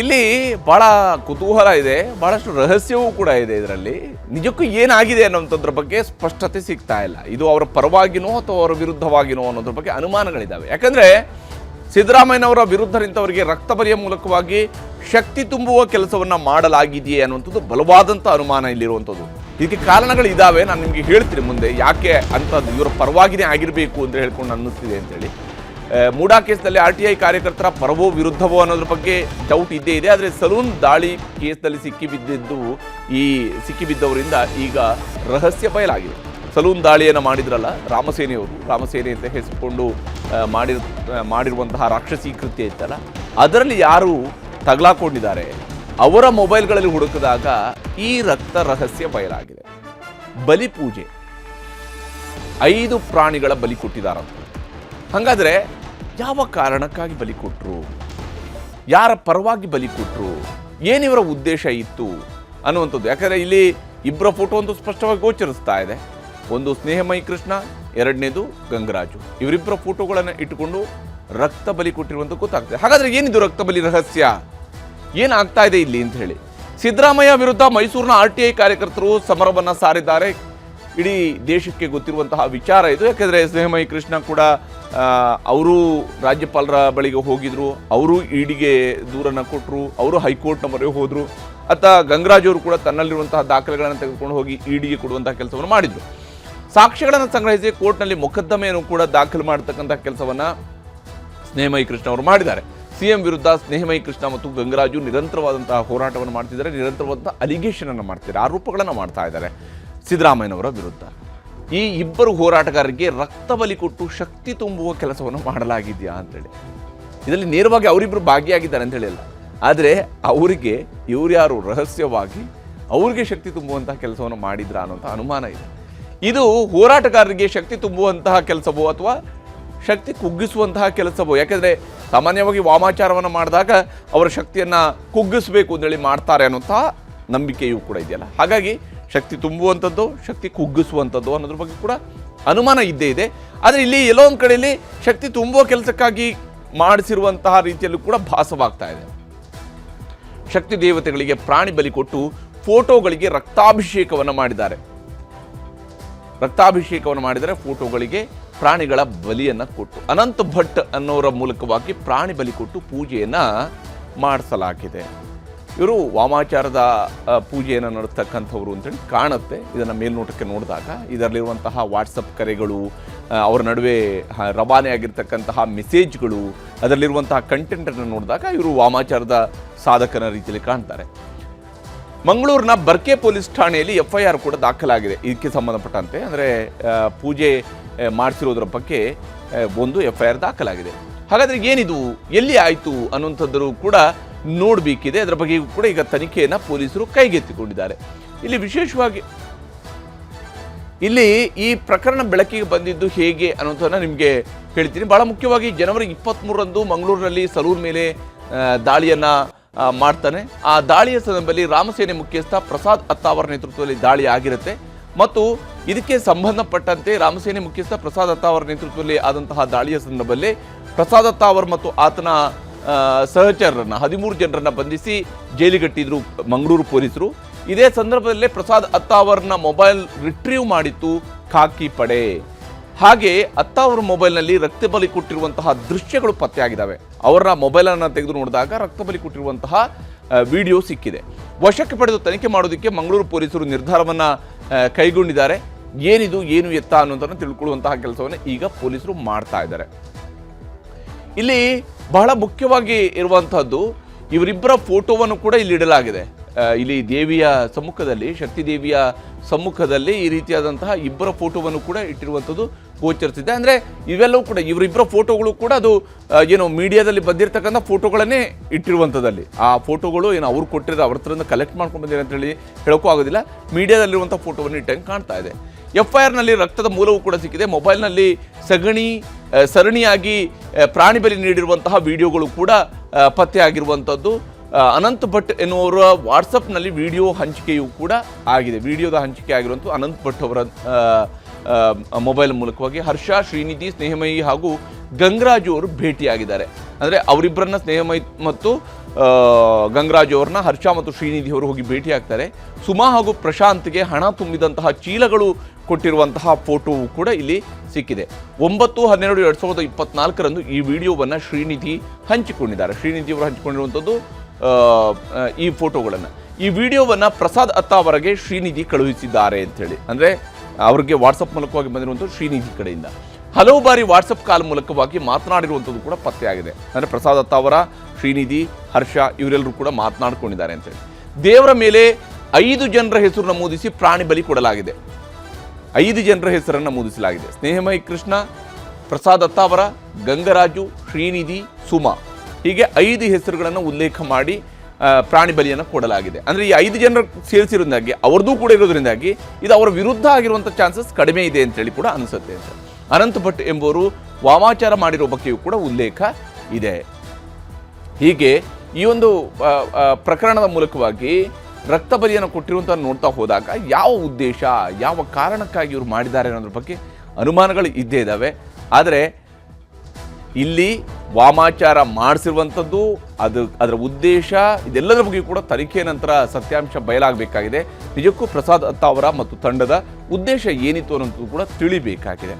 ಇಲ್ಲಿ ಬಹಳ ಕುತೂಹಲ ಇದೆ, ಬಹಳಷ್ಟು ರಹಸ್ಯವೂ ಕೂಡ ಇದೆ ಇದರಲ್ಲಿ. ನಿಜಕ್ಕೂ ಏನಾಗಿದೆ ಅನ್ನೋಂಥದ್ರ ಬಗ್ಗೆ ಸ್ಪಷ್ಟತೆ ಸಿಗ್ತಾ ಇಲ್ಲ. ಇದು ಅವರ ಪರವಾಗಿನೋ ಅಥವಾ ಅವರ ವಿರುದ್ಧವಾಗಿನೋ ಅನ್ನೋದ್ರ ಬಗ್ಗೆ ಅನುಮಾನಗಳಿದ್ದಾವೆ ಯಾಕಂದ್ರೆ ಸಿದ್ದರಾಮಯ್ಯನವರ ವಿರುದ್ಧ ನಿಂತವರಿಗೆ ರಕ್ತ ಬರಿಯ ಮೂಲಕವಾಗಿ ಶಕ್ತಿ ತುಂಬುವ ಕೆಲಸವನ್ನ ಮಾಡಲಾಗಿದೆಯೇ ಅನ್ನುವಂಥದ್ದು ಬಲವಾದಂಥ ಅನುಮಾನ ಇಲ್ಲಿರುವಂಥದ್ದು. ಇದಕ್ಕೆ ಕಾರಣಗಳು ಕಾರಣಗಳಿದ್ದಾವೆ ನಾನು ನಿಮಗೆ ಹೇಳ್ತೀನಿ ಮುಂದೆ. ಯಾಕೆ ಅಂಥದ್ದು ಇವರ ಪರವಾಗಿನೇ ಆಗಿರಬೇಕು ಅಂತ ಹೇಳ್ಕೊಂಡು ಅನ್ನಿಸ್ತಿದೆ ಅಂತೇಳಿ. ಮೂಡಾ ಕೇಸ್ನಲ್ಲಿ ಆರ್ ಟಿ ಐ ಕಾರ್ಯಕರ್ತರ ಪರವೋ ವಿರುದ್ಧವೋ ಅನ್ನೋದ್ರ ಬಗ್ಗೆ ಡೌಟ್ ಇದ್ದೇ ಇದೆ. ಆದರೆ ಸಲೂನ್ ದಾಳಿ ಕೇಸ್ನಲ್ಲಿ ಸಿಕ್ಕಿಬಿದ್ದಿದ್ದು ಈ ಸಿಕ್ಕಿಬಿದ್ದವರಿಂದ ಈಗ ರಹಸ್ಯ ಬಯಲಾಗಿದೆ. ಸಲೂನ್ ದಾಳಿಯನ್ನು ಮಾಡಿದ್ರಲ್ಲ ರಾಮಸೇನೆಯವರು ರಾಮಸೇನೆ ಅಂತ ಹೆಸರುಕೊಂಡು ಮಾಡಿರ್ ಮಾಡಿರುವಂತಹ ರಾಕ್ಷಸಿ ಕೃತ್ಯ ಇತ್ತಲ್ಲ, ಅದರಲ್ಲಿ ಯಾರು ತಗಲಾಕೊಂಡಿದ್ದಾರೆ? ಅವರ ಮೊಬೈಲ್ಗಳಲ್ಲಿ ಹುಡುಕಿದಾಗ ಈ ರಕ್ತ ರಹಸ್ಯ ಬಯಲಾಗಿದೆ. ಬಲಿ ಪೂಜೆ. ಐದು ಪ್ರಾಣಿಗಳ ಬಲಿ ಕೊಟ್ಟಿದ್ದಾರಂತೆ. ಹಾಗಾದ್ರೆ ಯಾವ ಕಾರಣಕ್ಕಾಗಿ ಬಲಿ ಕೊಟ್ಟರು ಯಾರ ಪರವಾಗಿ ಬಲಿ ಕೊಟ್ಟರು ಏನಿವರ ಉದ್ದೇಶ ಇತ್ತು ಅನ್ನುವಂಥದ್ದು? ಯಾಕಂದರೆ ಇಲ್ಲಿ ಇಬ್ಬರ ಫೋಟೋ ಅಂತೂ ಸ್ಪಷ್ಟವಾಗಿ ಗೋಚರಿಸ್ತಾ ಇದೆ. ಒಂದು ಸ್ನೇಹಮಯಿ ಕೃಷ್ಣ, ಎರಡನೇದು ಗಂಗರಾಜು. ಇವರಿಬ್ಬರ ಫೋಟೋಗಳನ್ನು ಇಟ್ಟುಕೊಂಡು ರಕ್ತ ಬಲಿ ಕೊಟ್ಟಿರುವಂಥ ಗೊತ್ತಾಗ್ತದೆ. ಹಾಗಾದರೆ ಏನಿದು ರಕ್ತ ಬಲಿ ರಹಸ್ಯ? ಏನಾಗ್ತಾ ಇದೆ ಇಲ್ಲಿ ಅಂತ ಹೇಳಿ. ಸಿದ್ದರಾಮಯ್ಯ ವಿರುದ್ಧ ಮೈಸೂರಿನ ಆರ್ ಟಿ ಐ ಕಾರ್ಯಕರ್ತರು ಸಮರವನ್ನು ಸಾರಿದ್ದಾರೆ. ಇಡೀ ದೇಶಕ್ಕೆ ಗೊತ್ತಿರುವಂತಹ ವಿಚಾರ ಇದು. ಯಾಕೆಂದರೆ ಸ್ನೇಹಮಯಿ ಕೃಷ್ಣ ಕೂಡ ಅವರು ರಾಜ್ಯಪಾಲರ ಬಳಿಗೆ ಹೋಗಿದ್ರು, ಅವರು ಇಡಿಗೆ ದೂರನ್ನು ಕೊಟ್ಟರು ಅವರು ಹೈಕೋರ್ಟ್ನ ಮೊರೆ ಹೋದರು. ಅತ್ತ ಗಂಗರಾಜ್ ಅವರು ಕೂಡ ತನ್ನಲ್ಲಿರುವಂತಹ ದಾಖಲೆಗಳನ್ನು ತೆಗೆದುಕೊಂಡು ಹೋಗಿ ಇಡಿಗೆ ಕೊಡುವಂತಹ ಕೆಲಸವನ್ನು ಮಾಡಿದರು. ಸಾಕ್ಷ್ಯಗಳನ್ನು ಸಂಗ್ರಹಿಸಿ ಕೋರ್ಟ್ನಲ್ಲಿ ಮೊಕದ್ದಮೆಯನ್ನು ಕೂಡ ದಾಖಲು ಮಾಡತಕ್ಕಂಥ ಕೆಲಸವನ್ನು ಸ್ನೇಹಮಯಿ ಕೃಷ್ಣ ಅವರು ಮಾಡಿದ್ದಾರೆ. ಸಿಎಂ ವಿರುದ್ಧ ಸ್ನೇಹಮಯಿ ಕೃಷ್ಣ ಮತ್ತು ಗಂಗರಾಜು ನಿರಂತರವಾದಂತಹ ಹೋರಾಟವನ್ನು ಮಾಡ್ತಿದ್ದಾರೆ, ನಿರಂತರವಾದಂತಹ ಅಲಿಗೇಷನ್ ಅನ್ನು ಮಾಡ್ತಿದ್ದಾರೆ, ಆರೋಪಗಳನ್ನು ಮಾಡ್ತಾ ಇದ್ದಾರೆ. ಸಿದ್ದರಾಮಯ್ಯನವರ ವಿರುದ್ಧ. ಈ ಇಬ್ಬರು ಹೋರಾಟಗಾರರಿಗೆ ರಕ್ತ ಬಲಿ ಕೊಟ್ಟು ಶಕ್ತಿ ತುಂಬುವ ಕೆಲಸವನ್ನು ಮಾಡಲಾಗಿದೆಯಾ ಅಂತೇಳಿ. ಇದರಲ್ಲಿ ನೇರವಾಗಿ ಅವರಿಬ್ಬರು ಭಾಗಿಯಾಗಿದ್ದಾರೆ ಅಂತ ಹೇಳಿಲ್ಲ. ಆದರೆ ಅವರಿಗೆ ಇವ್ರು ರಹಸ್ಯವಾಗಿ ಅವ್ರಿಗೆ ಶಕ್ತಿ ತುಂಬುವಂತಹ ಕೆಲಸವನ್ನು ಮಾಡಿದ್ರ ಅನ್ನೋಂಥ ಅನುಮಾನ ಇದೆ. ಇದು ಹೋರಾಟಗಾರರಿಗೆ ಶಕ್ತಿ ತುಂಬುವಂತಹ ಕೆಲಸವೋ ಅಥವಾ ಶಕ್ತಿ ಕುಗ್ಗಿಸುವಂತಹ ಕೆಲಸವೋ? ಯಾಕೆಂದರೆ ಸಾಮಾನ್ಯವಾಗಿ ವಾಮಾಚಾರವನ್ನು ಮಾಡಿದಾಗ ಅವರ ಶಕ್ತಿಯನ್ನು ಕುಗ್ಗಿಸಬೇಕು ಅಂತೇಳಿ ಮಾಡ್ತಾರೆ ಅನ್ನೋಂಥ ನಂಬಿಕೆಯೂ ಕೂಡ ಇದೆಯಲ್ಲ. ಹಾಗಾಗಿ ಶಕ್ತಿ ತುಂಬುವಂಥದ್ದು, ಶಕ್ತಿ ಕುಗ್ಗಿಸುವಂಥದ್ದು ಅನ್ನೋದ್ರ ಬಗ್ಗೆ ಕೂಡ ಅನುಮಾನ ಇದ್ದೇ ಇದೆ. ಆದರೆ ಇಲ್ಲಿ ಎಲ್ಲೋ ಒಂದು ಕಡೆಯಲ್ಲಿ ಶಕ್ತಿ ತುಂಬುವ ಕೆಲಸಕ್ಕಾಗಿ ಮಾಡಿಸಿರುವಂತಹ ರೀತಿಯಲ್ಲೂ ಕೂಡ ಭಾಸವಾಗ್ತಾ ಇದೆ. ಶಕ್ತಿ ದೇವತೆಗಳಿಗೆ ಪ್ರಾಣಿ ಬಲಿ ಕೊಟ್ಟು ಫೋಟೋಗಳಿಗೆ ರಕ್ತಾಭಿಷೇಕವನ್ನು ಮಾಡಿದ್ದಾರೆ. ರಕ್ತಾಭಿಷೇಕವನ್ನು ಮಾಡಿದರೆ ಫೋಟೋಗಳಿಗೆ ಪ್ರಾಣಿಗಳ ಬಲಿಯನ್ನು ಕೊಟ್ಟು, ಅನಂತ ಭಟ್ ಅನ್ನೋರ ಮೂಲಕವಾಗಿ ಪ್ರಾಣಿ ಬಲಿ ಕೊಟ್ಟು ಪೂಜೆಯನ್ನು ಮಾಡಿಸಲಾಗಿದೆ. ಇವರು ವಾಮಾಚಾರದ ಪೂಜೆಯನ್ನು ನಡೆಸ್ತಕ್ಕಂಥವ್ರು ಅಂತೇಳಿ ಕಾಣುತ್ತೆ. ಇದನ್ನು ಮೇಲ್ನೋಟಕ್ಕೆ ನೋಡಿದಾಗ ಇದರಲ್ಲಿರುವಂತಹ ವಾಟ್ಸಪ್ ಕರೆಗಳು ಅವರ ನಡುವೆ ರವಾನೆ ಆಗಿರ್ತಕ್ಕಂತಹ ಮೆಸೇಜ್ಗಳು ಅದರಲ್ಲಿರುವಂತಹ ಕಂಟೆಂಟನ್ನು ನೋಡಿದಾಗ ಇವರು ವಾಮಾಚಾರದ ಸಾಧಕನ ರೀತಿಯಲ್ಲಿ ಕಾಣ್ತಾರೆ. ಮಂಗಳೂರಿನ ಬರ್ಕೆ ಪೊಲೀಸ್ ಠಾಣೆಯಲ್ಲಿ ಎಫ್ ಐ ಆರ್ ಕೂಡ ದಾಖಲಾಗಿದೆ. ಇದಕ್ಕೆ ಸಂಬಂಧಪಟ್ಟಂತೆ ಅಂದರೆ ಪೂಜೆ ಮಾಡಿಸಿರೋದ್ರ ಬಗ್ಗೆ ಒಂದು ಎಫ್ ಐ ಆರ್ ದಾಖಲಾಗಿದೆ. ಹಾಗಾದರೆ ಏನಿದು? ಎಲ್ಲಿ ಆಯಿತು ಅನ್ನುವಂಥದ್ದರೂ ಕೂಡ ನೋಡಬೇಕಿದೆ. ಅದರ ಬಗ್ಗೆ ಕೂಡ ಈಗ ತನಿಖೆಯನ್ನು ಪೊಲೀಸರು ಕೈಗೆತ್ತಿಕೊಂಡಿದ್ದಾರೆ. ಇಲ್ಲಿ ವಿಶೇಷವಾಗಿ ಇಲ್ಲಿ ಈ ಪ್ರಕರಣ ಬೆಳಕಿಗೆ ಬಂದಿದ್ದು ಹೇಗೆ ಅನ್ನೋದನ್ನು ನಿಮಗೆ ಹೇಳ್ತೀನಿ. ಬಹಳ ಮುಖ್ಯವಾಗಿ ಜನವರಿ ಇಪ್ಪತ್ತ್ಮೂರರಂದು ಮಂಗಳೂರಿನಲ್ಲಿ ಸಲೂನ್ ಮೇಲೆ ದಾಳಿಯನ್ನು ಮಾಡ್ತಾನೆ. ಆ ದಾಳಿಯ ಸಂದರ್ಭದಲ್ಲಿ ರಾಮಸೇನೆ ಮುಖ್ಯಸ್ಥ ಪ್ರಸಾದ್ ಅತ್ತಾವರ್ ನೇತೃತ್ವದಲ್ಲಿ ದಾಳಿ ಆಗಿರುತ್ತೆ. ಮತ್ತು ಇದಕ್ಕೆ ಸಂಬಂಧಪಟ್ಟಂತೆ ರಾಮಸೇನೆ ಮುಖ್ಯಸ್ಥ ಪ್ರಸಾದ್ ಅತ್ತಾವರ್ ನೇತೃತ್ವದಲ್ಲಿ ಆದಂತಹ ದಾಳಿಯ ಸಂದರ್ಭದಲ್ಲಿ ಪ್ರಸಾದ್ ಅತ್ತಾವರ್ ಮತ್ತು ಆತನ ಸಹಚರರನ್ನ, ಹದಿಮೂರು ಜನರನ್ನು ಬಂಧಿಸಿ ಜೈಲಿಗಟ್ಟಿದ್ರು ಮಂಗಳೂರು ಪೊಲೀಸರು. ಇದೇ ಸಂದರ್ಭದಲ್ಲೇ ಪ್ರಸಾದ್ ಅತ್ತಾವರ್ನ ಮೊಬೈಲ್ ರಿಟ್ರೀವ್ ಮಾಡಿತ್ತು ಖಾಕಿ ಪಡೆ. ಹಾಗೆ ಅತ್ತಾವರ ಮೊಬೈಲ್ನಲ್ಲಿ ರಕ್ತ ಬಲಿ ಕೊಟ್ಟಿರುವಂತಹ ದೃಶ್ಯಗಳು ಪತ್ತೆಯಾಗಿದ್ದಾವೆ. ಅವರ ಮೊಬೈಲನ್ನು ತೆಗೆದು ನೋಡಿದಾಗ ರಕ್ತ ಬಲಿ ಕೊಟ್ಟಿರುವಂತಹ ವಿಡಿಯೋ ಸಿಕ್ಕಿದೆ. ವಶಕ್ಕೆ ಪಡೆದು ತನಿಖೆ ಮಾಡೋದಕ್ಕೆ ಮಂಗಳೂರು ಪೊಲೀಸರು ನಿರ್ಧಾರವನ್ನ ಕೈಗೊಂಡಿದ್ದಾರೆ. ಏನಿದು, ಏನು ಎತ್ತ ಅನ್ನೋದನ್ನು ತಿಳ್ಕೊಳ್ಳುವಂತಹ ಕೆಲಸವನ್ನು ಈಗ ಪೊಲೀಸರು ಮಾಡ್ತಾ ಇದ್ದಾರೆ. ಇಲ್ಲಿ ಬಹಳ ಮುಖ್ಯವಾಗಿ ಇರುವಂಥದ್ದು ಇವರಿಬ್ಬರ ಫೋಟೋವನ್ನು ಕೂಡ ಇಲ್ಲಿ ಇಡಲಾಗಿದೆ. ಇಲ್ಲಿ ದೇವಿಯ ಸಮ್ಮುಖದಲ್ಲಿ ಶಕ್ತಿ ದೇವಿಯ ಸಮ್ಮುಖದಲ್ಲಿ ಈ ರೀತಿಯಾದಂತಹ ಇಬ್ಬರ ಫೋಟೋವನ್ನು ಕೂಡ ಇಟ್ಟಿರುವಂಥದ್ದು ಗೋಚರಿಸಿದೆ. ಅಂದರೆ ಇವೆಲ್ಲವೂ ಕೂಡ ಇವರಿಬ್ಬರ ಫೋಟೋಗಳು ಕೂಡ ಅದು ಏನು ಮೀಡಿಯಾದಲ್ಲಿ ಬಂದಿರತಕ್ಕಂಥ ಫೋಟೋಗಳನ್ನೇ ಇಟ್ಟಿರುವಂಥದ್ದಲ್ಲಿ. ಆ ಫೋಟೋಗಳು ಏನು ಅವ್ರು ಕೊಟ್ಟಿರೋ ಅವ್ರ ಹತ್ರದಿಂದ ಕಲೆಕ್ಟ್ ಮಾಡ್ಕೊಂಡು ಬಂದಿರ ಅಂತ ಹೇಳಿ ಹೇಳೋಕ್ಕೂ ಆಗೋದಿಲ್ಲ. ಮೀಡಿಯಾದಲ್ಲಿರುವಂಥ ಫೋಟೋವನ್ನು ಇಟ್ಟಂಗೆ ಕಾಣ್ತಾ ಇದೆ. ಎಫ್ ಐ ಆರ್ನಲ್ಲಿ ರಕ್ತದ ಮೂಲವೂ ಕೂಡ ಸಿಕ್ಕಿದೆ. ಮೊಬೈಲ್ನಲ್ಲಿ ಸಗಣಿ ಸರಣಿಯಾಗಿ ಪ್ರಾಣಿ ಬಲಿ ನೀಡಿರುವಂತಹ ವಿಡಿಯೋಗಳು ಕೂಡ ಪತ್ತೆ ಪತ್ತೆಯಾಗಿರುವಂಥದ್ದು. ಆ, ಅನಂತ್ ಭಟ್ ಎನ್ನುವರ ವಾಟ್ಸಪ್ನಲ್ಲಿ ವಿಡಿಯೋ ಹಂಚಿಕೆಯೂ ಕೂಡ ಆಗಿದೆ. ವಿಡಿಯೋದ ಹಂಚಿಕೆ ಆಗಿರುವಂಥ ಅನಂತ್ ಭಟ್ ಅವರ ಮೊಬೈಲ್ ಮೂಲಕವಾಗಿ ಹರ್ಷ, ಶ್ರೀನಿಧಿ, ಸ್ನೇಹಮಯಿ ಹಾಗೂ ಗಂಗರಾಜು ಅವರು ಭೇಟಿಯಾಗಿದ್ದಾರೆ. ಅಂದರೆ ಅವರಿಬ್ಬರನ್ನ ಸ್ನೇಹಮಯಿ ಮತ್ತು ಗಂಗರಾಜು ಅವ್ರನ್ನ ಹರ್ಷ ಮತ್ತು ಶ್ರೀನಿಧಿ ಅವರು ಹೋಗಿ ಭೇಟಿ ಆಗ್ತಾರೆ ಸುಮಾ ಹಾಗೂ ಪ್ರಶಾಂತ್ಗೆ ಹಣ ತುಂಬಿದಂತಹ ಚೀಲಗಳು ಕೊಟ್ಟಿರುವಂತಹ ಫೋಟೋವು ಕೂಡ ಇಲ್ಲಿ ಸಿಕ್ಕಿದೆ. ಒಂಬತ್ತು, ಹನ್ನೆರಡು, ಎರಡು ಸಾವಿರದ ಇಪ್ಪತ್ನಾಲ್ಕರಂದು ಈ ವಿಡಿಯೋವನ್ನು ಶ್ರೀನಿಧಿ ಹಂಚಿಕೊಂಡಿದ್ದಾರೆ. ಶ್ರೀನಿಧಿ ಅವರು ಹಂಚಿಕೊಂಡಿರುವಂಥದ್ದು ಈ ಫೋಟೋಗಳನ್ನು. ಈ ವಿಡಿಯೋವನ್ನು ಪ್ರಸಾದ್ ಅತ್ತಾವರೆಗೆ ಶ್ರೀನಿಧಿ ಕಳುಹಿಸಿದ್ದಾರೆ ಅಂತೇಳಿ ಅಂದರೆ ಅವ್ರಿಗೆ ವಾಟ್ಸಪ್ ಮೂಲಕವಾಗಿ ಬಂದಿರುವಂಥದ್ದು ಶ್ರೀನಿಧಿ ಕಡೆಯಿಂದ. ಹಲವು ಬಾರಿ ವಾಟ್ಸಪ್ ಕಾಲ್ ಮೂಲಕವಾಗಿ ಮಾತನಾಡಿರುವಂಥದ್ದು ಕೂಡ ಪತ್ತೆಯಾಗಿದೆ ಅಂದರೆ ಪ್ರಸಾದ್ ಅತ್ತಾವರ ಶ್ರೀನಿಧಿ, ಹರ್ಷ ಇವರೆಲ್ಲರೂ ಕೂಡ ಮಾತನಾಡ್ಕೊಂಡಿದ್ದಾರೆ ಅಂತೇಳಿ ದೇವರ ಮೇಲೆ ಐದು ಜನರ ಹೆಸರು ನಮೂದಿಸಿ ಪ್ರಾಣಿ ಬಲಿ ಕೊಡಲಾಗಿದೆ. ಐದು ಜನರ ಹೆಸರನ್ನು ನಮೂದಿಸಲಾಗಿದೆ. ಸ್ನೇಹಮಯಿ ಕೃಷ್ಣ, ಪ್ರಸಾದ್ ಅತ್ತಾವರ ಗಂಗರಾಜು, ಶ್ರೀನಿಧಿ, ಸುಮಾ. ಹೀಗೆ ಐದು ಹೆಸರುಗಳನ್ನು ಉಲ್ಲೇಖ ಮಾಡಿ ಪ್ರಾಣಿ ಬಲಿಯನ್ನು ಕೊಡಲಾಗಿದೆ. ಅಂದರೆ ಈ ಐದು ಜನರು ಸೇರಿಸಿರೋದ್ರಿಂದಾಗಿ ಅವ್ರದ್ದು ಕೂಡ ಇರೋದ್ರಿಂದಾಗಿ ಇದು ಅವರ ವಿರುದ್ಧ ಆಗಿರುವಂಥ ಚಾನ್ಸಸ್ ಕಡಿಮೆ ಇದೆ ಅಂತೇಳಿ ಕೂಡ ಅನಿಸುತ್ತೆ ಅಂತ. ಅನಂತ್ ಭಟ್ ಎಂಬುವರು ವಾಮಾಚಾರ ಮಾಡಿರೋ ಬಗ್ಗೆಯೂ ಕೂಡ ಉಲ್ಲೇಖ ಇದೆ. ಹೀಗೆ ಈ ಒಂದು ಪ್ರಕರಣದ ಮೂಲಕವಾಗಿ ರಕ್ತ ಬಲಿಯನ್ನು ಕೊಟ್ಟಿರುವಂಥ ನೋಡ್ತಾ ಹೋದಾಗ ಯಾವ ಉದ್ದೇಶ, ಯಾವ ಕಾರಣಕ್ಕಾಗಿ ಇವರು ಮಾಡಿದ್ದಾರೆ ಅನ್ನೋದ್ರ ಬಗ್ಗೆ ಅನುಮಾನಗಳು ಇದ್ದೇ ಇದ್ದಾವೆ ಆದರೆ ಇಲ್ಲಿ ವಾಮಾಚಾರ ಮಾಡಿಸಿರುವಂಥದ್ದು, ಅದು ಅದರ ಉದ್ದೇಶ, ಇದೆಲ್ಲದರ ಬಗ್ಗೆ ಕೂಡ ತನಿಖೆ ನಂತರ ಸತ್ಯಾಂಶ ಬಯಲಾಗಬೇಕಾಗಿದೆ. ನಿಜಕ್ಕೂ ಪ್ರಸಾದ್ ಅತ್ತಾವರ ಮತ್ತು ತಂಡದ ಉದ್ದೇಶ ಏನಿತ್ತು ಅನ್ನೋದು ಕೂಡ ತಿಳಿಬೇಕಾಗಿದೆ.